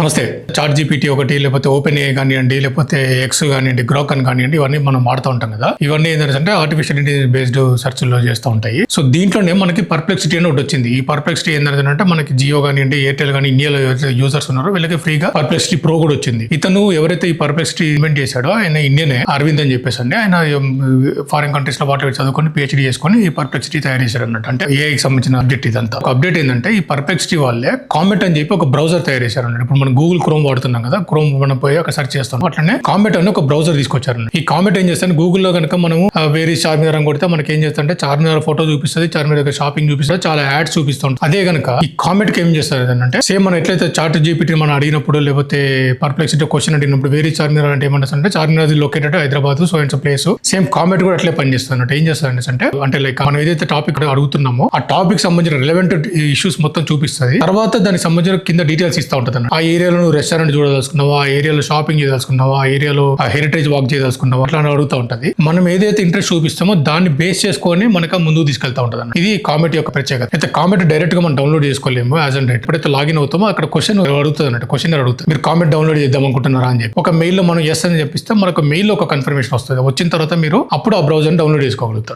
నమస్తే. Chat GPT ఒకటి లేకపోతే ఓపెన్ ఏ కానివ్వండి లేకపోతే ఎక్స్ కానివ్వండి గ్రోకన్ కానివ్వండి ఇవన్నీ మనం వాడుతూ ఉంటాం కదా. ఇవన్నీ ఏంటంటే ఆర్టిఫిషియల్ ఇంటెలిజెన్స్ బేస్డ్ సెర్చ్లో చేస్తూ ఉంటాయి. సో దీంట్లోనే మనకి పర్ప్లెక్సిటీ అని ఒకటి వచ్చింది. ఈ పర్ప్లెక్సిటీ ఏంటంటే మనకి జియో కానివ్వండి ఎయిర్టెల్ కానీ ఇండియాలో యూజర్స్ ఉన్నారో వీళ్ళకి ఫ్రీగా పర్ప్లెక్సిటీ ప్రో కూడా వచ్చింది. ఇతను ఎవరైతే ఈ పర్ప్లెక్సిటీ ఇన్వెంట్ చేశాడో ఆయన ఇండియనే అరవింద్ అని చెప్పేసి అండి. ఆయన ఫారిన్ కంట్రీస్లో వాటి చదువుకొని పిహెచ్డి చేసుకొని ఈ పర్ప్లెక్సిటీ తయారు చేశారు అన్నట్టు అంటే ఏఐకి సంబంధించిన అప్డేట్ ఇదంతా. ఒక అప్డేట్ ఏంటంటే ఈ పర్ప్లెక్సిటీ వాళ్ళే కామెంట్ అని చెప్పి ఒక బ్రౌజర్ తయారు చేశారు అన్నట్టు ఇప్పుడు మనం గూగుల్ క్రోమ్ వాడుతున్నాం కదా క్రోమ్ మనం పోయి అక్కడ సెర్చ్ చేస్తాం. అట్లనే కామెట్ అని ఒక బ్రౌజర్ తీసుకొచ్చారు ఈ కామెంట్ ఏం చేస్తాను గూగుల్లో కనుక మనం వేరే చార్మినార్ అని కొడితే మనకి ఏం చేస్తుంటే చార్మినార్ ఫోటో చూపిస్తుంది చార్మినార్ యొక్క షాపింగ్ చూపిస్తుంది చాలా యాడ్స్ చూపిస్తుంది అదే కనుక ఈ కామెట్కి ఏం చేస్తారు అంటే సేమ్ మనం ఎట్లయితే చార్ట్ జీపీటీ మనం అడిగినప్పుడు లేకపోతే పర్ప్లెక్సిటీ క్వశ్చన్ అడిగినప్పుడు వేరే చార్మినార్ అంటే ఏమంటే అంటే Charminar located Hyderabad so it's place same comment కూడా అట్లే పనిచేస్తుంది అంటే ఏం చేస్తుంది అంటే అంటే లైక్ మనం ఏదైతే టాపిక్ అడుగుతున్నామో ఆ టాపిక్ సంబంధించిన రిలవెంట్ ఇష్యూస్ మొత్తం చూపిస్తుంది. తర్వాత దానికి సంబంధించిన కింద డీటెయిల్స్ ఇస్తా ఉంటుంది ఆ ఏరియాలో నువ్వు రెస్టారెంట్ చూడదలుచుకున్నావా? ఆ ఏరియాలో షాపింగ్ చేయదలుచుకున్నావా? ఆ ఏరియాలో హెరిటేజ్ వాక్ చేయదలుచుకున్నావా? అట్లా అని అడుగుతూ ఉంటుంది. మనం ఏదైతే ఇంట్రెస్ట్ చూపిస్తామో దాన్ని బేస్ చేసుకొని మనకు ముందుకు తీసుకెళ్తా ఉంటుంది ఇది కామెంట్ యొక్క ప్రత్యేకత. అయితే కామెంట్ డైరెక్ట్గా మనం డౌన్లోడ్ చేసుకోలేము యాజ్ అండ్ రైట్ ఎప్పుడైతే లాగిన్ అవుతామో అక్కడ క్వశ్చన్ అడుగుతుంది అన్నట్టు క్వశ్చన్ అడుగుతుంది మీరు కామెంట్ డౌన్లోడ్ చేద్దాం అనుకుంటున్నారా అని చెప్పి. ఒక మెయిల్లో మనం ఎస్ అని చెప్పిస్తే మనకు మెయిల్లో ఒక కన్ఫర్మేషన్ వస్తుంది. వచ్చిన తర్వాత మీరు అప్పుడు ఆ బ్రౌజర్ డౌన్లోడ్ చేసుకోగలుగుతారు.